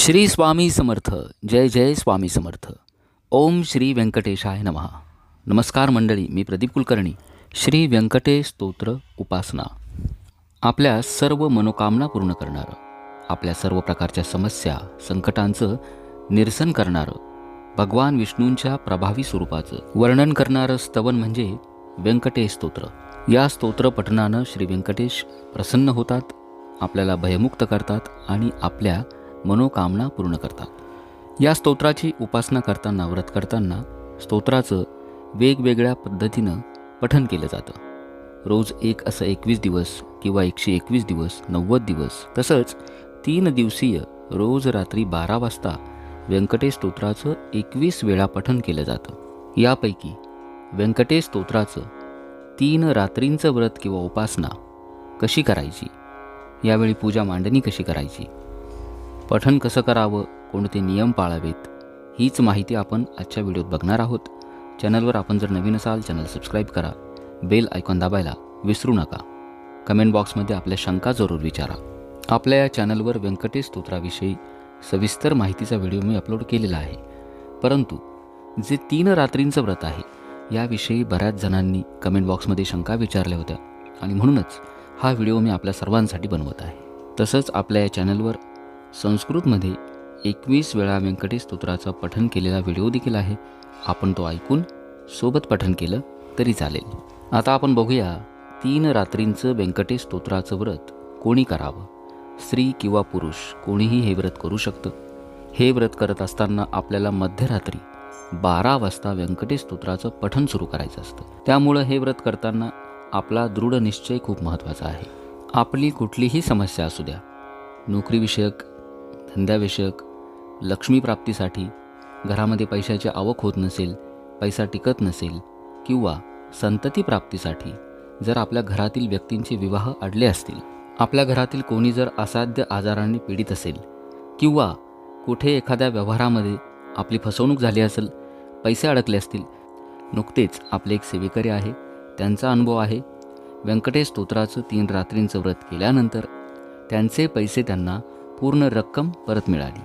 श्री स्वामी समर्थ. जय जय स्वामी समर्थ. ओम श्री व्यंकटेशाय नमः. नमस्कार मंडळी मी प्रदीप कुलकर्णी. श्री व्यंकटेश स्तोत्र उपासना. आपल्या सर्व मनोकामना पूर्ण करणारं आपल्या सर्व प्रकारच्या समस्या संकटांचं निरसन करणारं भगवान विष्णूंच्या प्रभावी स्वरूपाचं वर्णन करणारं स्तवन म्हणजे व्यंकटेश स्तोत्र. या स्तोत्र पठणानं श्री व्यंकटेश प्रसन्न होतात आपल्याला भयमुक्त करतात आणि आपल्या मनोकामना पूर्ण करतात. या स्तोत्राची उपासना करताना व्रत करताना स्तोत्राचं वेगवेगळ्या पद्धतीनं पठन केलं जातं. रोज एक असं एकवीस दिवस किंवा एकशे एकवीस दिवस नव्वद दिवस तसंच तीन दिवसीय रोज रात्री बारा वाजता व्यंकटेश स्तोत्राचं एकवीस वेळा पठन केलं जातं. यापैकी व्यंकटेश स्तोत्राचं तीन रात्रींचं व्रत किंवा उपासना कशी करायची? यावेळी पूजा मांडणी कशी करायची? पठन कसं करावं कोणते नियम पाळावेत हीच माहिती आपण आजच्या व्हिडिओत बघणार आहोत. चॅनलवर आपण जर नवीन असाल चॅनल सबस्क्राईब करा बेल आयकॉन दाबायला विसरू नका. कमेंट बॉक्समध्ये आपल्या शंका जरूर विचारा. आपल्या या चॅनलवर व्यंकटेश स्तोत्राविषयी सविस्तर माहितीचा व्हिडिओ मी अपलोड केलेला आहे. परंतु जे तीन रात्रींचं व्रत आहे याविषयी बऱ्याच जणांनी कमेंट बॉक्समध्ये शंका विचारल्या होत्या. आणि म्हणूनच हा व्हिडिओ मी आपल्या सर्वांसाठी बनवत आहे. तसंच आपल्या या चॅनलवर संस्कृतमध्ये एकवीस वेळा व्यंकटेश स्तोत्राचं पठन केलेला व्हिडिओ देखील आहे. आपण तो ऐकून सोबत पठन केलं तरी चालेल. आता आपण बघूया तीन रात्रींचं व्यंकटेश स्तोत्राचं व्रत कोणी करावं? स्त्री किंवा पुरुष कोणीही हे व्रत करू शकतं. हे व्रत करत असताना आपल्याला मध्यरात्री बारा वाजता व्यंकटेश स्तोत्राचं पठन सुरू करायचं असतं. त्यामुळं हे व्रत करताना आपला दृढ निश्चय खूप महत्त्वाचा आहे. आपली कुठलीही समस्या असू द्या. नोकरीविषयक धंद्याविषयक लक्ष्मीप्राप्तीसाठी घरामध्ये पैशाची आवक होत नसेल पैसा टिकत नसेल किंवा संतती प्राप्तीसाठी जर आपल्या घरातील व्यक्तींचे विवाह अडले असतील आपल्या घरातील कोणी जर असाध्य आजारांनी पीडित असेल किंवा कुठे एखाद्या व्यवहारामध्ये आपली फसवणूक झाली असेल पैसे अडकले असतील नुकतेच आपले एक सेवेकरी आहे त्यांचा अनुभव आहे. व्यंकटेश स्तोत्राचं तीन रात्रींचं व्रत केल्यानंतर त्यांचे पैसे त्यांना पूर्ण रक्कम परत मिळाली.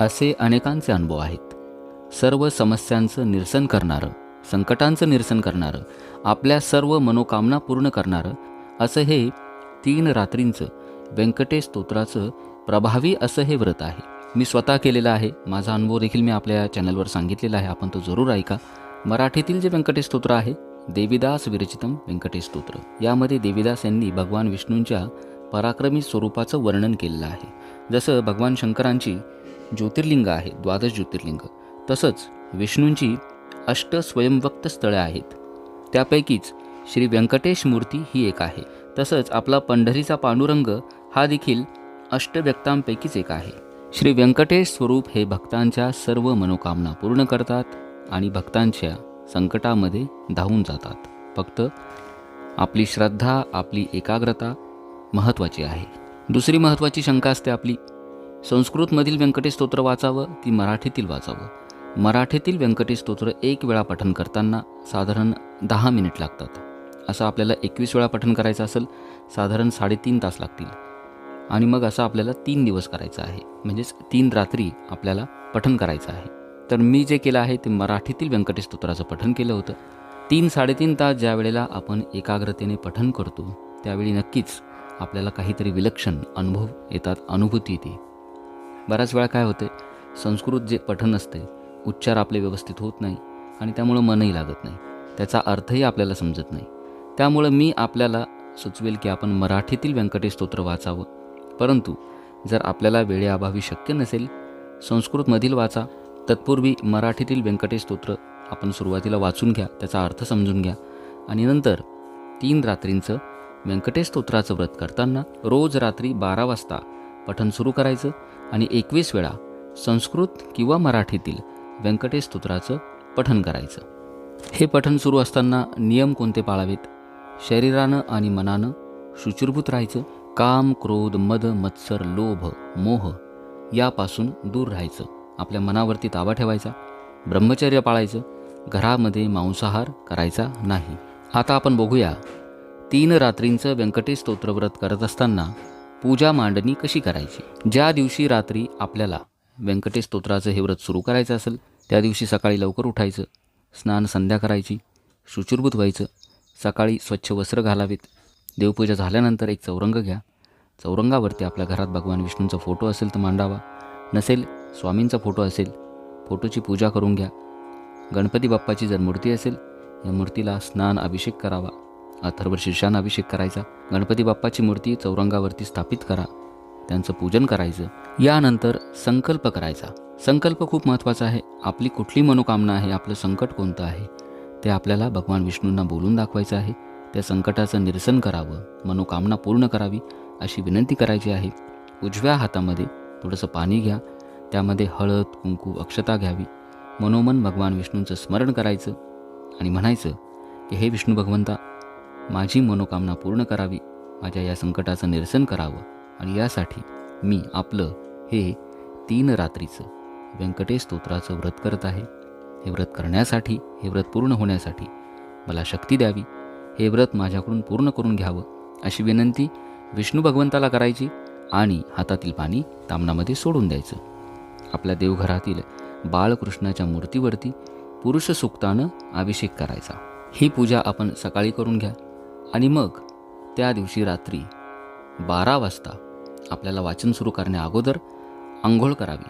असे अनेकांचे अनुभव आहेत. सर्व समस्यांचं निरसन करणारं संकटांचं निरसन करणारं आपल्या सर्व मनोकामना पूर्ण करणारं असं हे तीन रात्रींचं व्यंकटेश स्तोत्राचं प्रभावी असं हे व्रत आहे. मी स्वतः केलेलं आहे. माझा अनुभव देखील मी आपल्या चॅनलवर सांगितलेला आहे. आपण तो जरूर ऐका. मराठीतील जे व्यंकटेश स्तोत्र आहे देवीदास विरचितम व्यंकटेश स्तोत्र. यामध्ये देवीदास यांनी भगवान विष्णूंच्या पराक्रमी स्वरूपाचं वर्णन केलेलं आहे. जसं भगवान शंकरांची ज्योतिर्लिंग आहे द्वादश ज्योतिर्लिंग तसंच विष्णूंची अष्ट स्वयंवक्त स्थळे आहेत. त्यापैकीच श्री व्यंकटेश मूर्ती ही एक आहे. तसंच आपला पंढरीचा पांडुरंग हा देखील अष्टव्यक्तांपैकीच एक आहे. श्री व्यंकटेश स्वरूप हे भक्तांच्या सर्व मनोकामना पूर्ण करतात आणि भक्तांच्या संकटामध्ये धावून जातात. फक्त आपली श्रद्धा आपली एकाग्रता महत्त्वाची आहे. दुसरी महत्त्वाची शंका असते आपली. संस्कृतमधील व्यंकटेश स्तोत्र वाचावं की मराठीतील वाचावं? मराठीतील व्यंकटेश स्तोत्र एक वेळा पठन करताना साधारण दहा मिनिट लागतात. असं आपल्याला एकवीस वेळा पठन करायचं असेल साधारण साडेतीन तास लागतील. आणि मग असं आपल्याला तीन दिवस करायचं आहे. म्हणजेच तीन रात्री आपल्याला पठन करायचं आहे. तर मी जे केलं आहे ते मराठीतील व्यंकटेश स्तोत्राचं पठन केलं होतं. तीन साडेतीन तास ज्या वेळेला आपण एकाग्रतेने पठन करतो त्यावेळी नक्कीच आपल्याला काहीतरी विलक्षण अनुभव येतात अनुभूती येते. बऱ्याच वेळा काय होते संस्कृत जे पठन असते उच्चार आपले व्यवस्थित होत नाही आणि त्यामुळं मनही लागत नाही. त्याचा अर्थही आपल्याला समजत नाही. त्यामुळं मी आपल्याला सुचवेल की आपण मराठीतील व्यंकटेश स्तोत्र वाचावं. परंतु जर आपल्याला वेळेअभावी शक्य नसेल संस्कृतमधील वाचा तत्पूर्वी मराठीतील व्यंकटेश स्तोत्र आपण सुरुवातीला वाचून घ्या त्याचा अर्थ समजून घ्या आणि नंतर तीन रात्रींचं व्यंकटेश स्तोत्राचं व्रत करताना रोज रात्री बारा वाजता पठण सुरू करायचं आणि एकवीस वेळा संस्कृत किंवा मराठीतील व्यंकटेश स्तोत्राचं पठण करायचं. हे पठण सुरू असताना नियम कोणते पाळावेत? शरीरानं आणि मनानं शुचिरभूत राहायचं? काम क्रोध मद मत्सर लोभ मोह यापासून दूर राहायचं. आपल्या मनावरती ताबा ठेवायचा. ब्रह्मचर्य पाळायचं. घरामध्ये मांसाहार करायचा नाही. आता आपण बघूया तीन रात्रींचं व्यंकटेश स्तोत्रव्रत करत असताना पूजा मांडणी कशी करायची? ज्या दिवशी रात्री आपल्याला व्यंकटेश स्तोत्राचं हे व्रत सुरू करायचं असेल त्या दिवशी सकाळी लवकर उठायचं स्नान संध्या करायची शुचिरभूत व्हायचं सकाळी स्वच्छ वस्त्र घालावीत देवपूजा झाल्यानंतर एक चौरंग घ्या. चौरंगावरती आपल्या घरात भगवान विष्णूंचा फोटो असेल तर मांडावा. नसेल स्वामींचा फोटो असेल फोटोची पूजा करून घ्या. गणपती बाप्पाची जर मूर्ती असेल या मूर्तीला स्नान अभिषेक करावा. अथर्व शीर्षान अभिषेक करायचा. गणपती बाप्पाची मूर्ती चौरंगावरती स्थापित करा. त्यांचं पूजन करायचं. यानंतर संकल्प करायचा. संकल्प खूप महत्त्वाचा आहे. आपली कुठली मनोकामना आहे आपलं संकट कोणतं आहे ते आपल्याला भगवान विष्णूंना बोलून दाखवायचं आहे. त्या संकटाचं निरसन करावं मनोकामना पूर्ण करावी अशी विनंती करायची आहे. उजव्या हातामध्ये थोडंसं पाणी घ्या. त्यामध्ये हळद कुंकू अक्षता घ्यावी. मनोमन भगवान विष्णूंचं स्मरण करायचं आणि म्हणायचं की हे विष्णू भगवंता माझी मनोकामना पूर्ण करावी माझ्या या संकटाचं निरसन करावं आणि यासाठी मी आपलं हे तीन रात्रीचं व्यंकटेश स्तोत्राचं व्रत करत आहे. हे व्रत करण्यासाठी हे व्रत पूर्ण होण्यासाठी मला शक्ती द्यावी. हे व्रत माझ्याकडून पूर्ण करून घ्यावं अशी विनंती विष्णू भगवंताला करायची आणि हातातील पाणी तामणामध्ये सोडून द्यायचं. आपल्या देवघरातील बाळकृष्णाच्या मूर्तीवरती पुरुष सुक्तानं अभिषेक करायचा. ही पूजा आपण सकाळी करून घ्या. आणि मग त्या दिवशी रात्री बारा वाजता आपल्याला वाचन सुरू करण्या अगोदर आंघोळ करावी.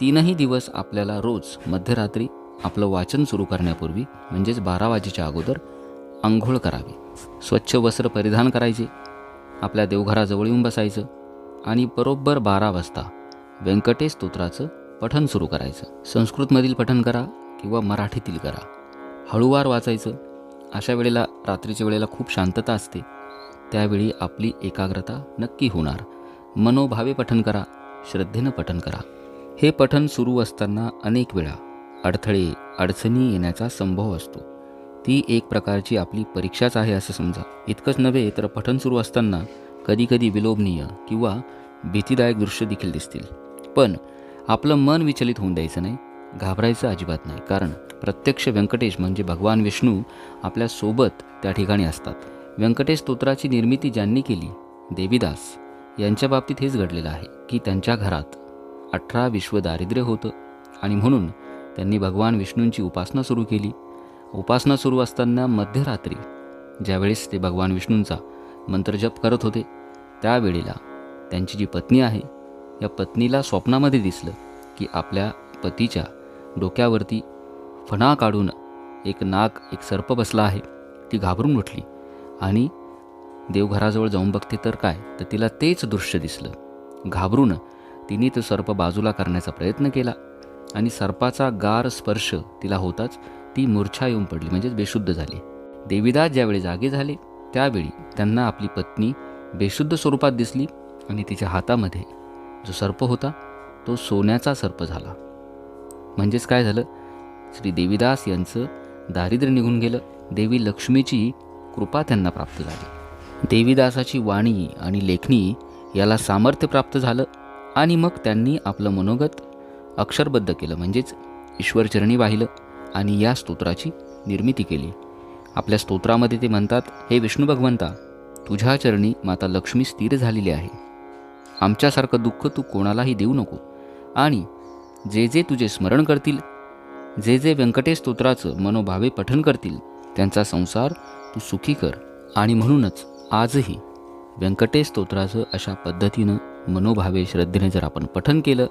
तीनही दिवस आपल्याला रोज मध्यरात्री आपलं वाचन सुरू करण्यापूर्वी म्हणजेच बारा वाजेच्या अगोदर आंघोळ करावी. स्वच्छ वस्त्र परिधान करायचे आपल्या देवघराजवळ येऊन बसायचं आणि बरोबर बारा वाजता व्यंकटेश स्तोत्राचं पठन सुरू करायचं. संस्कृतमधील पठन करा किंवा मराठीतील करा. हळूवार वाचायचं अशा वेळेला रात्रीच्या वेळेला खूप शांतता असते. त्यावेळी आपली एकाग्रता नक्की होणार. मनोभावे पठन करा श्रद्धेनं पठन करा. हे पठन सुरू असताना अनेक वेळा अडथळे अडचणी येण्याचा संभव असतो. ती एक प्रकारची आपली परीक्षाच आहे असं समजा. इतकंच नव्हे तर पठन सुरू असताना कधीकधी विलोभनीय किंवा भीतीदायक दृश्य देखील दिसतील. पण आपलं मन विचलित होऊन द्यायचं नाही घाबरायचं अजिबात नाही. कारण प्रत्यक्ष व्यंकटेश म्हणजे भगवान विष्णू आपल्यासोबत त्या ठिकाणी असतात. व्यंकटेश स्तोत्राची निर्मिती ज्यांनी केली देवीदास यांच्या बाबतीत हेच घडलेलं आहे की त्यांच्या घरात अठरा विश्व दारिद्र्य होतं आणि म्हणून त्यांनी भगवान विष्णूंची उपासना सुरू केली. उपासना सुरू असताना मध्यरात्री ज्यावेळेस ते भगवान विष्णूंचा मंत्रजप करत होते त्यावेळेला त्यांची जी पत्नी आहे या पत्नीला स्वप्नामध्ये दिसलं की आपल्या पतीच्या डोक्यावरती फणा काढून एक नाग एक सर्प बसला आहे. ती घाबरून उठली. आणि देवघराजवळ जाऊन बघते तर काय? तर तिला तेच दृश्य दिसलं. घाबरून तिने तो सर्प बाजूला करण्याचा प्रयत्न केला. आणि सर्पाचा गार स्पर्श तिला होताच ती मूर्छा येऊन पडली म्हणजेच बेशुद्ध झाली. देवीदास ज्यावेळी जागे झाले त्यावेळी त्यांना आपली पत्नी बेशुद्ध स्वरूपात दिसली आणि तिच्या हातामध्ये जो सर्प होता तो सोन्याचा सर्प झाला. म्हणजेच काय झालं? श्री देवीदास यांचं दारिद्र्य निघून गेलं. देवी लक्ष्मीची कृपा त्यांना प्राप्त झाली. देवीदासाची वाणी आणि लेखणी याला सामर्थ्य प्राप्त झालं आणि मग त्यांनी आपलं मनोगत अक्षरबद्ध केलं म्हणजेच ईश्वरचरणी वाहिलं आणि या स्तोत्राची निर्मिती केली. आपल्या स्तोत्रामध्ये ते म्हणतात हे विष्णू भगवंता तुझ्या चरणी माता लक्ष्मी स्थिर झालेली आहे. आमच्यासारखं दुःख तू कोणालाही देऊ नको आणि जे जे तुझे स्मरण करतील जे जे व्यंकटेश स्तोत्राचं मनोभावे पठन करतील त्यांचा संसार तू सुखी कर. आणि म्हणूनच आजही व्यंकटेश स्तोत्राचं अशा पद्धतीनं मनोभावे श्रद्धेने जर आपण पठन केलं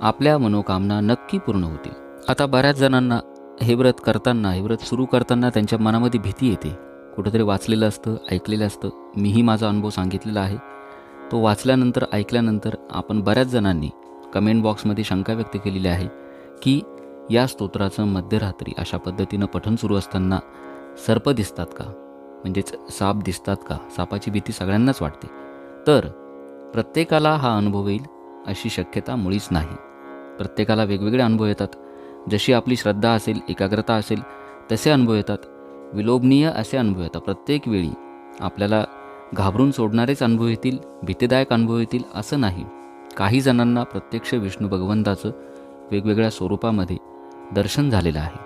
आपल्या मनोकामना नक्की पूर्ण होतील. आता बऱ्याच जणांना हे व्रत करताना हे व्रत सुरू करताना त्यांच्या मनामध्ये भीती येते. कुठंतरी वाचलेलं असतं ऐकलेलं असतं. मीही माझा अनुभव सांगितलेला आहे. तो वाचल्यानंतर ऐकल्यानंतर आपण बऱ्याच जणांनी कमेंट बॉक्समध्ये शंका व्यक्त केलेली आहे की या स्तोत्राचं मध्यरात्री अशा पद्धतीनं पठण सुरू असताना सर्प दिसतात का? म्हणजेच साप दिसतात का? सापाची भीती सगळ्यांनाच वाटते. तर प्रत्येकाला हा अनुभव येईल अशी शक्यता मुळीच नाही. प्रत्येकाला वेगवेगळे अनुभव येतात. जशी आपली श्रद्धा असेल एकाग्रता असेल तसे अनुभव येतात. विलोभनीय असे अनुभव येतात. प्रत्येक वेळी आपल्याला घाबरून सोडणारेच अनुभव येतील भीतीदायक अनुभव येतील असं नाही. काही जणांना प्रत्यक्ष विष्णू भगवंताचं वेगवेगळ्या स्वरूपामध्ये दर्शन झालेलं आहे.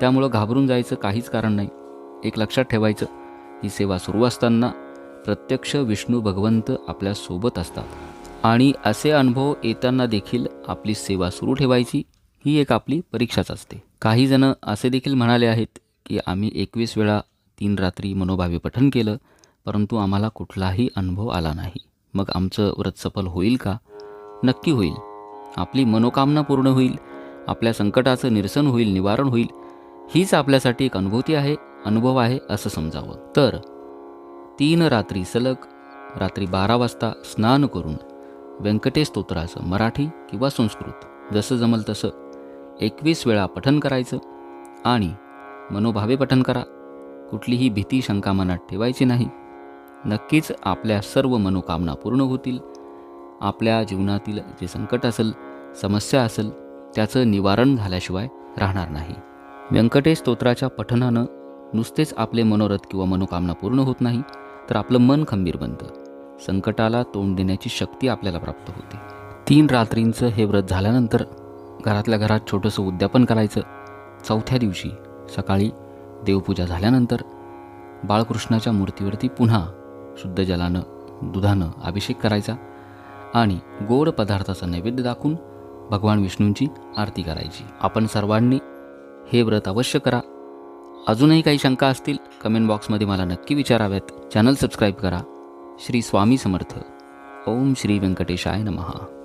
त्यामुळं घाबरून जायचं काहीच कारण नाही. एक लक्षात ठेवायचं ही सेवा सुरू असताना प्रत्यक्ष विष्णू भगवंत आपल्यासोबत असतात. आणि असे अनुभव येताना देखील आपली सेवा सुरू ठेवायची ही एक आपली परीक्षाच असते. काही जण असे देखील म्हणाले आहेत की आम्ही एकवीस वेळा तीन रात्री मनोभावे पठण केलं परंतु आम्हाला कुठलाही अनुभव आला नाही. मग आमचं व्रत सफल होईल का? नक्की होईल. आपली मनोकामना पूर्ण होईल. आपल्या संकटाचं निरसन होईल निवारण होईल हीच आपल्यासाठी एक अनुभूती आहे अनुभव आहे असं समजावं. तर तीन रात्री सलग रात्री बारा वाजता स्नान करून व्यंकटेश स्तोत्राचं मराठी किंवा संस्कृत जसं जमल तसं एकवीस वेळा पठन करायचं आणि मनोभावे पठन करा. कुठलीही भीती शंका मनात ठेवायची नाही. नक्कीच आपल्या सर्व मनोकामना पूर्ण होतील. आपल्या जीवनातील जे संकट असेल समस्या असेल त्याचं निवारण झाल्याशिवाय राहणार नाही. व्यंकटेश स्तोत्राच्या पठनानं नुसतेच आपले मनोरथ किंवा मनोकामना पूर्ण होत नाही तर आपलं मन खंबीर बनतं. संकटाला तोंड देण्याची शक्ती आपल्याला प्राप्त होते. तीन रात्रींचं हे व्रत झाल्यानंतर घरातल्या घरात छोटंसं उद्यापन करायचं. चौथ्या दिवशी सकाळी देवपूजा झाल्यानंतर बाळकृष्णाच्या मूर्तीवरती पुन्हा शुद्ध जलानं दुधानं अभिषेक करायचा आणि गोड पदार्थाचा नैवेद्य दाखवून भगवान विष्णूंची आरती करायची. आपण सर्वांनी हे व्रत अवश्य करा. अजूनही काही शंका असतील कमेंट बॉक्समध्ये मला नक्की विचाराव्यात चॅनल सबस्क्राईब करा. श्री स्वामी समर्थ. ओम श्री व्यंकटेशाय नमहा